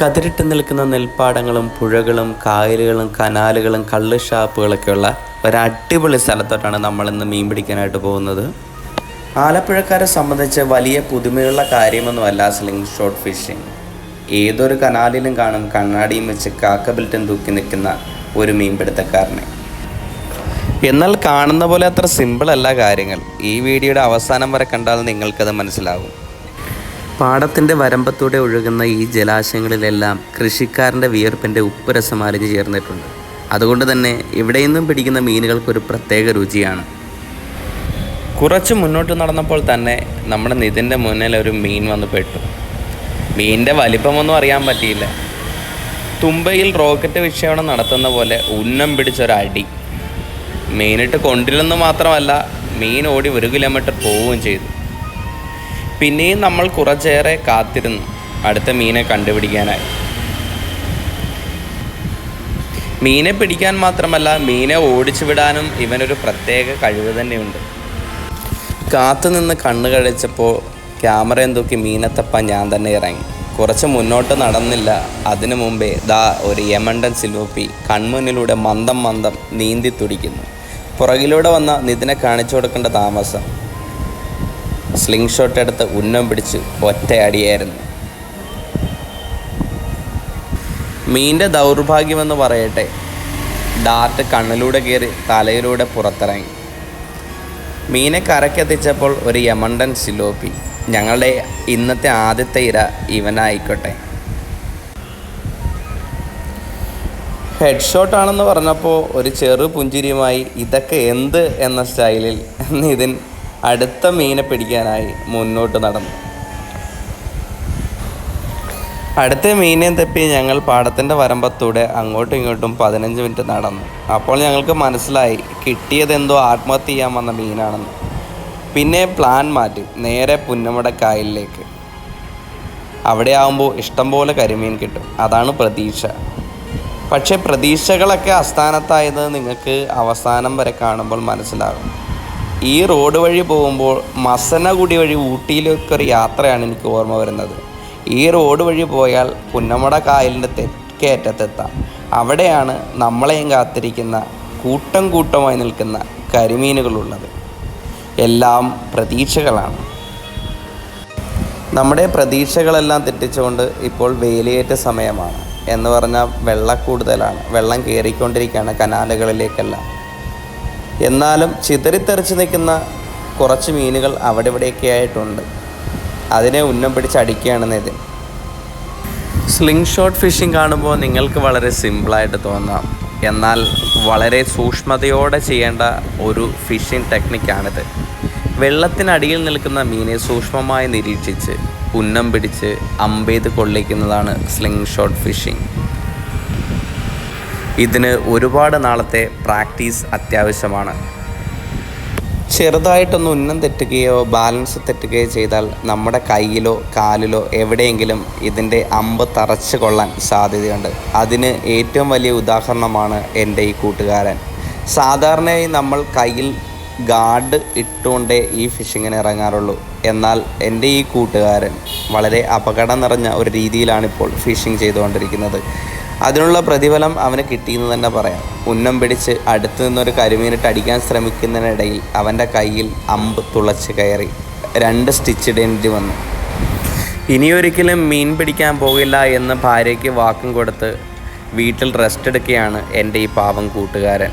കതിരിട്ട് നിൽക്കുന്ന നെൽപ്പാടങ്ങളും പുഴകളും കായലുകളും കനാലുകളും കള്ള് ഷാപ്പുകളൊക്കെയുള്ള ഒരു അടിപൊളി സ്ഥലത്തോട്ടാണ് നമ്മളിന്ന് മീൻ പിടിക്കാനായിട്ട് പോകുന്നത്. ആലപ്പുഴക്കാരെ സംബന്ധിച്ച് വലിയ പുതുമയുള്ള കാര്യമൊന്നുമല്ല സ്ലിംഗ് ഷോട്ട് ഫിഷിംഗ് ഏതൊരു കനാലിലും കാണും കണ്ണാടിയും വെച്ച് കാക്കബിൽറ്റും തൂക്കി നിൽക്കുന്ന ഒരു മീൻപിടുത്തക്കാരനെ എന്നാൽ കാണുന്ന പോലെ അത്ര സിമ്പിളല്ല കാര്യങ്ങൾ. ഈ വീഡിയോയുടെ അവസാനം വരെ കണ്ടാൽ നിങ്ങൾക്കത് മനസ്സിലാകും പാടത്തിന്റെ വരമ്പത്തൂടെ ഒഴുകുന്ന ഈ ജലാശയങ്ങളിലെല്ലാം കൃഷിക്കാരന്റെ വിയർപ്പിന്റെ ഉപ്പ് രസം അലിഞ്ഞു ചേർന്നിട്ടുണ്ട്. അതുകൊണ്ട് തന്നെ ഇവിടെ നിന്നും പിടിക്കുന്ന മീനുകൾക്കൊരു പ്രത്യേക രുചിയാണ്. കുറച്ച് മുന്നോട്ട് നടന്നപ്പോൾ തന്നെ നമ്മുടെ നിതിന്റെ മുന്നിൽ ഒരു മീൻ വന്ന് പെട്ടു. മീനിന്റെ വലിപ്പമൊന്നും അറിയാൻ പറ്റിയില്ല. തുമ്പയിൽ റോക്കറ്റ് വിക്ഷേപണം നടത്തുന്ന പോലെ ഉന്നം പിടിച്ചൊരടി. മീനിട്ട് കൊണ്ടില്ലെന്ന് മാത്രമല്ല മീൻ ഓടി ഒരു കിലോമീറ്റർ പോവുകയും ചെയ്തു. പിന്നെയും നമ്മൾ കുറച്ചേറെ കാത്തിരുന്നു. അടുത്ത മീനെ കണ്ടുപിടിക്കാനായി. മീനെ പിടിക്കാൻ മാത്രമല്ല മീനെ ഓടിച്ചു വിടാനും ഇവനൊരു പ്രത്യേക കഴിവ് തന്നെയുണ്ട്. കാത്തു നിന്ന് കണ്ണു കഴിച്ചപ്പോൾ ക്യാമറയും തൂക്കി മീനത്തപ്പാൻ ഞാൻ തന്നെ ഇറങ്ങി. കുറച്ച് മുന്നോട്ട് നടന്നില്ല. അതിനു മുമ്പേ ദാ ഒരു യമണ്ടൻ സിലോപ്പി കൺമുന്നിലൂടെ മന്ദം മന്ദം നീന്തി തുടിക്കുന്നു. പുറകിലൂടെ വന്ന നിതിനെ കാണിച്ചു കൊടുക്കേണ്ട താമസം. സ്ലിംഗ് ഷോട്ട് എടുത്ത് ഉന്നം പിടിച്ച് ഒറ്റയടിയായിരുന്നു. മീന്റെ ദൗർഭാഗ്യമെന്ന് പറയട്ടെ ഡാർട്ട് കണ്ണിലൂടെ കയറി തലയിലൂടെ പുറത്തിറങ്ങി. മീനെ കരക്കെത്തിച്ചപ്പോൾ ഒരു യമണ്ടൻ സിലോപ്പി ഞങ്ങളുടെ ഇന്നത്തെ ആദ്യത്തെ ഇര ഇവനായിക്കോട്ടെ. ഹെഡ് ഷോട്ടാണെന്ന് പറഞ്ഞപ്പോൾ ഒരു ചെറു പുഞ്ചിരിയുമായി ഇതൊക്കെ എന്ത് എന്ന സ്റ്റൈലിൽ നിതിൻ അടുത്ത മീനെ പിടിക്കാനായി മുന്നോട്ട് നടന്നു. അടുത്ത മീനെ തപ്പി ഞങ്ങൾ പാടത്തിന്റെ വരമ്പത്തൂടെ അങ്ങോട്ടും ഇങ്ങോട്ടും പതിനഞ്ച് മിനിറ്റ് നടന്നു. അപ്പോൾ ഞങ്ങൾക്ക് മനസ്സിലായി കിട്ടിയതെന്തോ ആത്മഹത്യ ചെയ്യാൻ വന്ന മീനാണെന്ന്. പിന്നെ പ്ലാൻ മാറ്റി നേരെ പുന്നമട കായലിലേക്ക് അവിടെ ആകുമ്പോൾ ഇഷ്ടംപോലെ കരിമീൻ കിട്ടും. അതാണ് പ്രതീക്ഷ. പക്ഷേ പ്രതീക്ഷകളൊക്കെ അസ്ഥാനത്തായത് നിങ്ങൾക്ക് അവസാനം വരെ കാണുമ്പോൾ മനസ്സിലാകും. ഈ റോഡ് വഴി പോകുമ്പോൾ മസനഗുടി വഴി ഊട്ടിയിലേക്ക് ഒരു യാത്രയാണ് എനിക്ക് ഓർമ്മ വരുന്നത്. ഈ റോഡ് വഴി പോയാൽ പുന്നമട കായലിന്റെ തെക്കേറ്റത്തെത്താം. അവിടെയാണ് നമ്മളെയും കാത്തിരിക്കുന്ന കൂട്ടം കൂട്ടമായി നിൽക്കുന്ന കരിമീനുകളുള്ളത്. എല്ലാം പ്രതീക്ഷകളാണ്. നമ്മുടെ പ്രതീക്ഷകളെല്ലാം തെറ്റിച്ചുകൊണ്ട് ഇപ്പോൾ വേലിയേറ്റ സമയമാണ്. എന്ന് പറഞ്ഞാൽ വെള്ളം കൂടുതലാണ് വെള്ളം കയറിക്കൊണ്ടിരിക്കുകയാണ് കനാലുകളിലേക്കെല്ലാം. എന്നാലും ചിതറിത്തെറിച്ച് നിൽക്കുന്ന കുറച്ച് മീനുകൾ അവിടെ ഇവിടെയൊക്കെ ആയിട്ടുണ്ട്. അതിനെ ഉന്നം പിടിച്ചടിക്കുകയാണ് ഇത്. സ്ലിംഗ് ഷോട്ട് ഫിഷിംഗ് കാണുമ്പോൾ നിങ്ങൾക്ക് വളരെ സിമ്പിളായിട്ട് തോന്നാം. എന്നാൽ വളരെ സൂക്ഷ്മതയോടെ ചെയ്യേണ്ട ഒരു ഫിഷിംഗ് ടെക്നിക്കാണിത് വെള്ളത്തിനടിയിൽ നിൽക്കുന്ന മീനെ സൂക്ഷ്മമായി നിരീക്ഷിച്ച് ഉന്നം പിടിച്ച് അമ്പെയ്ത് കൊള്ളിക്കുന്നതാണ് സ്ലിംഗ് ഷോട്ട് ഫിഷിംഗ് ഇതിന് ഒരുപാട് നാളത്തെ പ്രാക്ടീസ് അത്യാവശ്യമാണ്. ചെറുതായിട്ടൊന്ന് ഉന്നം തെറ്റുകയോ ബാലൻസ് തെറ്റുകയോ ചെയ്താൽ നമ്മുടെ കയ്യിലോ കാലിലോ എവിടെയെങ്കിലും ഇതിന്റെ അമ്പ് തറച്ച് കൊള്ളാൻ സാധ്യതയുണ്ട്. അതിന് ഏറ്റവും വലിയ ഉദാഹരണമാണ് എന്റെ ഈ കൂട്ടുകാരൻ. സാധാരണയായി നമ്മൾ കയ്യിൽ ഗാർഡ് ഇട്ടുകൊണ്ടേ ഈ ഫിഷിങ്ങിന് ഇറങ്ങാറുള്ളൂ. എന്നാൽ എന്റെ ഈ കൂട്ടുകാരൻ വളരെ അപകടം നിറഞ്ഞ ഒരു രീതിയിലാണിപ്പോൾ ഫിഷിംഗ് ചെയ്തുകൊണ്ടിരിക്കുന്നത്. അതിനുള്ള പ്രതിഫലം അവന് കിട്ടിയെന്ന് തന്നെ പറയാം. ഉന്നം പിടിച്ച് അടുത്തു നിന്നൊരു കരിമീനിട്ട് അടിക്കാൻ ശ്രമിക്കുന്നതിനിടയിൽ അവന്റെ കയ്യിൽ അമ്പ് തുളച്ച് കയറി രണ്ട് സ്റ്റിച്ച് ഇടേണ്ടി വന്നു. ഇനിയൊരിക്കലും മീൻ പിടിക്കാൻ പോകില്ല എന്ന് ഭാര്യയ്ക്ക് വാക്കും കൊടുത്ത് വീട്ടിൽ റെസ്റ്റ് എടുക്കുകയാണ് എന്റെ ഈ പാവം കൂട്ടുകാരൻ.